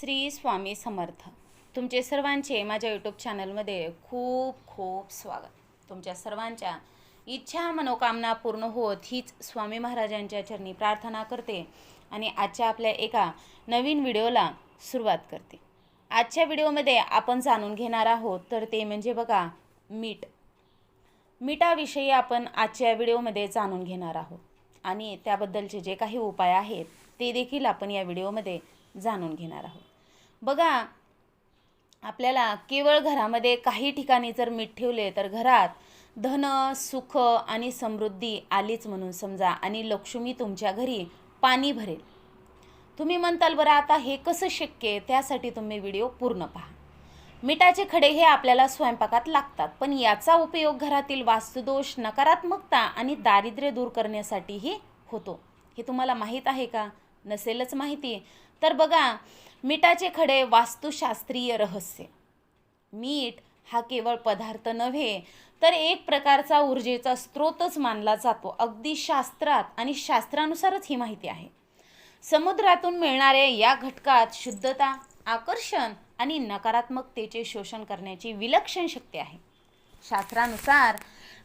श्री स्वामी समर्थ. तुमचे सर्वांचे माझ्या यूट्यूब चॅनलमध्ये खूप खूप स्वागत. तुमच्या सर्वांच्या इच्छा मनोकामना पूर्ण होत हीच स्वामी महाराजांच्या चरणी प्रार्थना करते आणि आजच्या आपल्या एका नवीन व्हिडिओला सुरुवात करते. आजच्या व्हिडिओमध्ये आपण जाणून घेणार आहोत तर ते म्हणजे बघा मीठ. मिठाविषयी आपण आजच्या व्हिडिओमध्ये जाणून घेणार आहोत. आणि त्याबद्दलचे जे काही उपाय आहेत ते देखील आपण या व्हिडिओमध्ये जाणून घेणार आहोत. बघा आपल्याला केवळ घरामध्ये काही ठिकाणी जर मीठ ठेवले तर घरात धन सुख आणि समृद्धी आलीच म्हणून समजा आणि लक्ष्मी तुमच्या घरी पाणी भरेल. तुम्ही म्हणताल बरं आता हे कसं शक्य आहे? त्यासाठी तुम्ही व्हिडिओ पूर्ण पहा. मिठाचे खडे हे आपल्याला स्वयंपाकात लागतात पण याचा उपयोग घरातील वास्तुदोष नकारात्मकता आणि दारिद्र्य दूर करण्यासाठीही होतो. हे तुम्हाला माहीत आहे का? नसेलच माहिती. तर बघा मिठाचे खडे वास्तुशास्त्रीय रहस्य. मीठ हा केवळ पदार्थ नव्हे तर एक प्रकारचा ऊर्जेचा स्रोतच मानला जातो. अगदी शास्त्रात आणि शास्त्रानुसारच ही माहिती आहे. समुद्रातून मिळणाऱ्या या घटकात शुद्धता आकर्षण आणि नकारात्मकतेचे शोषण करण्याची विलक्षण शक्ती आहे. शास्त्रानुसार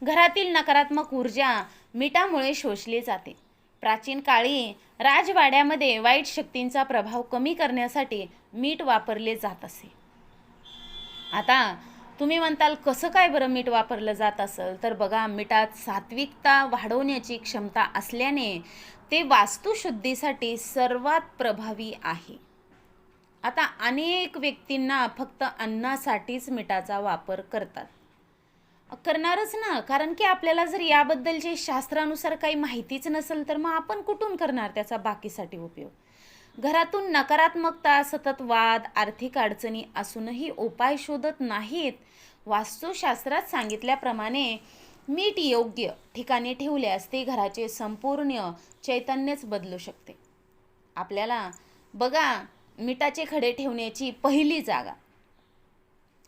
घरातील नकारात्मक ऊर्जा मिठामुळे शोषली जाते. प्राचीन काळी राजवाड्यामध्ये वाईट शक्तींचा प्रभाव कमी करण्यासाठी मीठ वापरले जात असे. आता तुम्ही म्हणताल कसं काय बरं मीठ वापरलं जात असेल? तर बघा मिठात सात्विकता वाढवण्याची क्षमता असल्याने ते वास्तुशुद्धीसाठी सर्वात प्रभावी आहे. आता अनेक व्यक्तींना फक्त अन्नासाठीच मिठाचा वापर करतात. करणारच ना. कारण की आपल्याला जर याबद्दलचे शास्त्रानुसार काही माहितीच नसेल तर मग आपण कुठून करणार त्याचा बाकीसाठी उपयोग? घरातून नकारात्मकता सतत वाद आर्थिक अडचणी असूनही उपाय शोधत नाहीत. वास्तुशास्त्रात सांगितल्याप्रमाणे मीठ योग्य ठिकाणी ठेवल्यास ते घराचे संपूर्ण चैतन्यच बदलू शकते. आपल्याला बघा मिठाचे खडे ठेवण्याची पहिली जागा.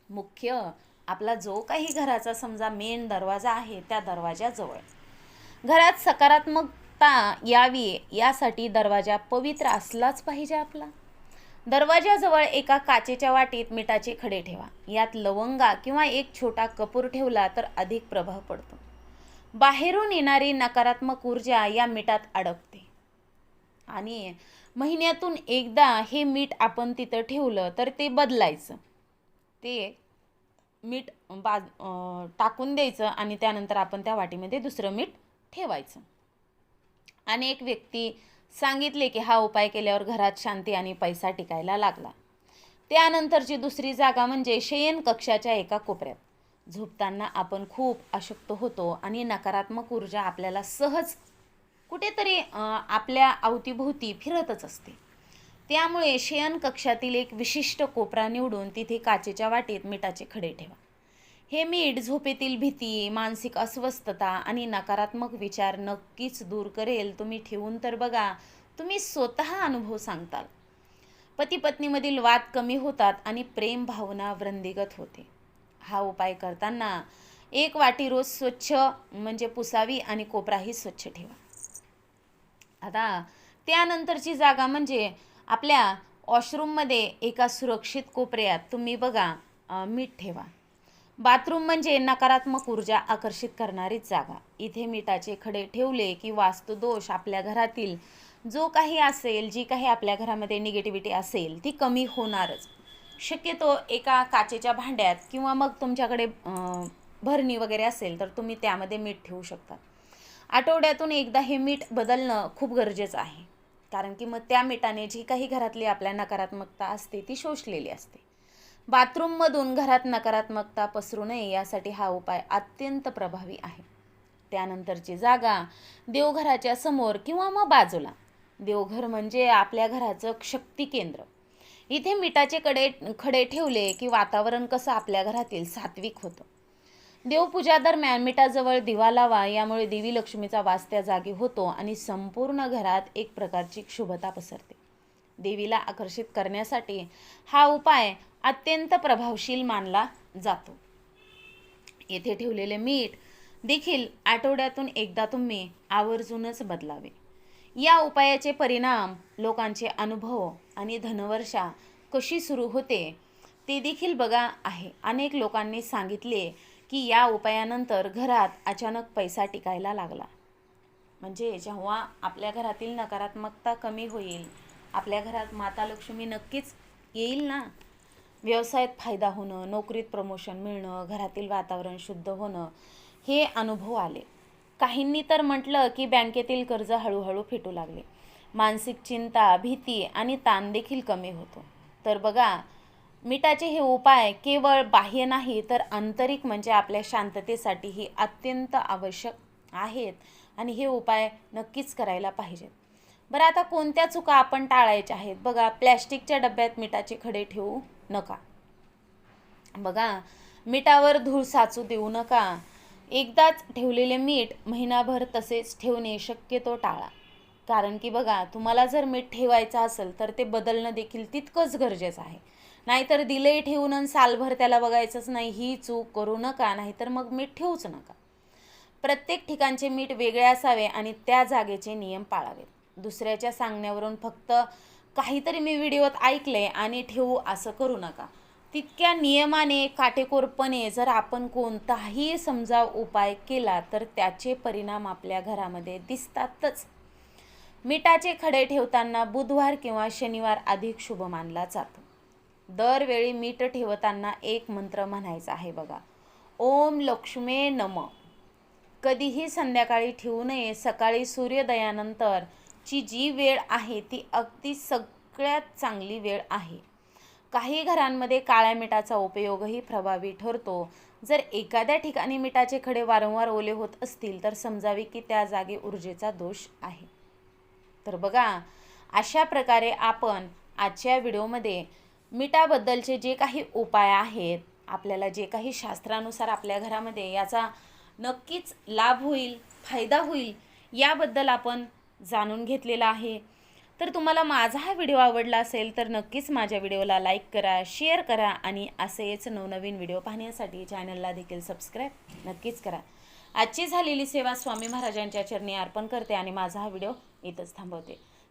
मुख्य आपला जो काही घराचा समजा मेन दरवाजा आहे त्या दरवाजाजवळ. घरात सकारात्मकता यावी यासाठी दरवाजा पवित्र असलाच पाहिजे आपला. दरवाजाजवळ एका काचेच्या वाटीत मिठाचे खडे ठेवा. यात लवंगा किंवा एक छोटा कपूर ठेवला तर अधिक प्रभाव पडतो. बाहेरून येणारी नकारात्मक ऊर्जा या मिठात अडकते. आणि महिन्यातून एकदा हे मीठ आपण तिथं ठेवलं तर ते बदलायचं. ते मीठ बाज टाकून द्यायचं आणि त्यानंतर आपण त्या वाटीमध्ये दुसरं मीठ ठेवायचं. अनेक व्यक्ती सांगितले की हा उपाय केल्यावर घरात शांती आणि पैसा टिकायला लागला. त्यानंतरची दुसरी जागा म्हणजे शयन कक्षाच्या एका कोपऱ्यात. झोपताना आपण खूप अशक्त होतो आणि नकारात्मक ऊर्जा आपल्याला सहज कुठेतरी आपल्या अवतीभोवती फिरतच असते. त्यामुळे शयन कक्षातील एक विशिष्ट कोपरा निवडून तिथे काचेच्या वाटीत मिठाचे खडे ठेवा. हे मीठ झोपेतील भीती मानसिक अस्वस्थता आणि नकारात्मक विचार नक्कीच दूर करेल. तुम्ही ठेवून तर बघा तुम्ही स्वतः अनुभव सांगताल. पती पत्नीमधील वाद कमी होतात आणि प्रेम भावना वृंदिगत होते. हा उपाय करताना एक वाटी रोज स्वच्छ म्हणजे पुसावी आणि कोपराही स्वच्छ ठेवा. आता त्यानंतरची जागा म्हणजे आपल्या वॉशरूममध्ये एका सुरक्षित कोपऱ्यात तुम्ही बघा मीठ ठेवा. बाथरूम म्हणजे नकारात्मक ऊर्जा आकर्षित करणारीच जागा. इथे मिठाचे खडे ठेवले की वास्तुदोष आपल्या घरातील जो काही असेल जी काही आपल्या घरामध्ये निगेटिव्हिटी असेल ती कमी होणारच. शक्यतो एका काचेच्या भांड्यात किंवा मग तुमच्याकडे भरणी वगैरे असेल तर तुम्ही त्यामध्ये मीठ ठेवू शकता. आठवड्यातून एकदा हे मीठ बदलणं खूप गरजेचं आहे. कारण की मग त्या मिठाने जी काही घरातली आपल्या नकारात्मकता असते ती शोषलेली असते. बाथरूममधून घरात नकारात्मकता पसरू नये यासाठी हा उपाय अत्यंत प्रभावी आहे. त्यानंतरची जागा देवघराच्या समोर किंवा मग बाजूला. देवघर म्हणजे आपल्या घराचं शक्ती केंद्र. इथे मिठाचे कडे खडे ठेवले की वातावरण कसं आपल्या घरातील सात्विक होतं. देवपूजा दरम्यान मिठाजवळ दिवा लावा यामुळे देवी लक्ष्मीचा वास त्या जागी होतो आणि संपूर्ण घरात एक प्रकारची क्षुभता पसरते. देवीला आकर्षित करण्यासाठी हा उपाय अत्यंत प्रभावशील मानला जातो. येथे ठेवलेले मीठ देखील आठवड्यातून एकदा तुम्ही आवर्जूनच बदलावे. या उपायाचे परिणाम लोकांचे अनुभव आणि धनवर्षा कशी सुरू होते ते देखील बघा आहे. अनेक लोकांनी सांगितले की या उपायानंतर घरात अचानक पैसा टिकायला लागला. म्हणजे जेव्हा आपल्या घरातील नकारात्मकता कमी होईल आपल्या घरात माता लक्ष्मी नक्कीच येईल ना? व्यवसायात फायदा होणं नोकरीत प्रमोशन मिळणं घरातील वातावरण शुद्ध होणं हे अनुभव आले. काहींनी तर म्हटलं की बँकेतील कर्ज हळूहळू फिटू लागले. मानसिक चिंता भीती आणि ताण देखील कमी होतो. तर बघा मिठाचे हे उपाय केवळ बाह्य नाही तर आंतरिक म्हणजे आपल्या शांततेसाठीही अत्यंत आवश्यक आहेत. आणि हे उपाय नक्कीच करायला पाहिजेत. बरं आता कोणत्या चुका आपण टाळायच्या आहेत? बघा प्लॅस्टिकच्या डब्यात मिठाचे खडे ठेवू नका. बघा मिठावर धूळ साचू देऊ नका. एकदाच ठेवलेले मीठ महिनाभर तसेच ठेवणे शक्यतो टाळा. कारण की बघा तुम्हाला जर मीठ ठेवायचं असेल तर ते बदलणं देखील तितकंच गरजेचं आहे. नाहीतर दिलंही ठेवून आणि सालभर त्याला बघायचंच नाही ही चूक करू नका नाहीतर मग मीठ ठेवूच नका. प्रत्येक ठिकाणचे मीठ वेगळे असावे आणि त्या जागेचे नियम पाळावेत. दुसऱ्याच्या सांगण्यावरून फक्त काहीतरी मी व्हिडिओत ऐकले आणि ठेवू असं करू नका. तितक्या नियमाने काटेकोरपणे जर आपण कोणताही समजा उपाय केला तर त्याचे परिणाम आपल्या घरामध्ये दिसतातच. मिठाचे खडे ठेवताना बुधवार किंवा शनिवार अधिक शुभ मानला जातो. दरवेळी मीठ ठेवताना एक मंत्र म्हणायचा आहे बघा. ओम लक्ष्मे नम. कधीही संध्याकाळी ठेवू नये सकाळी सूर्योदयानंतर ची जी वेळ आहे ती अगदी सगळ्यात चांगली वेळ आहे. काही घरांमध्ये काळ्या मिठाचा उपयोगही प्रभावी ठरतो. जर एखाद्या ठिकाणी मिठाचे खडे वारंवार ओले होत असतील तर समजावे की त्या जागी ऊर्जेचा दोष आहे. तर बघा अशा प्रकारे आपण आजच्या व्हिडिओमध्ये मिठाबद्दलचे जे काही उपाय आहेत आपल्याला जे काही शास्त्रानुसार आपल्या घरामध्ये याचा नक्कीच लाभ होईल फायदा होईल याबद्दल आपण जाणून घेतलेलं आहे. तर तुम्हाला माझा हा व्हिडिओ आवडला असेल तर नक्कीच माझ्या व्हिडिओला लाईक करा शेअर करा आणि असेच नवनवीन व्हिडिओ पाहण्यासाठी चॅनलला देखील सबस्क्राईब नक्कीच करा. आजची झालेली सेवा स्वामी महाराजांच्या चरणी अर्पण करते आणि माझा हा व्हिडिओ इथंच थांबवते.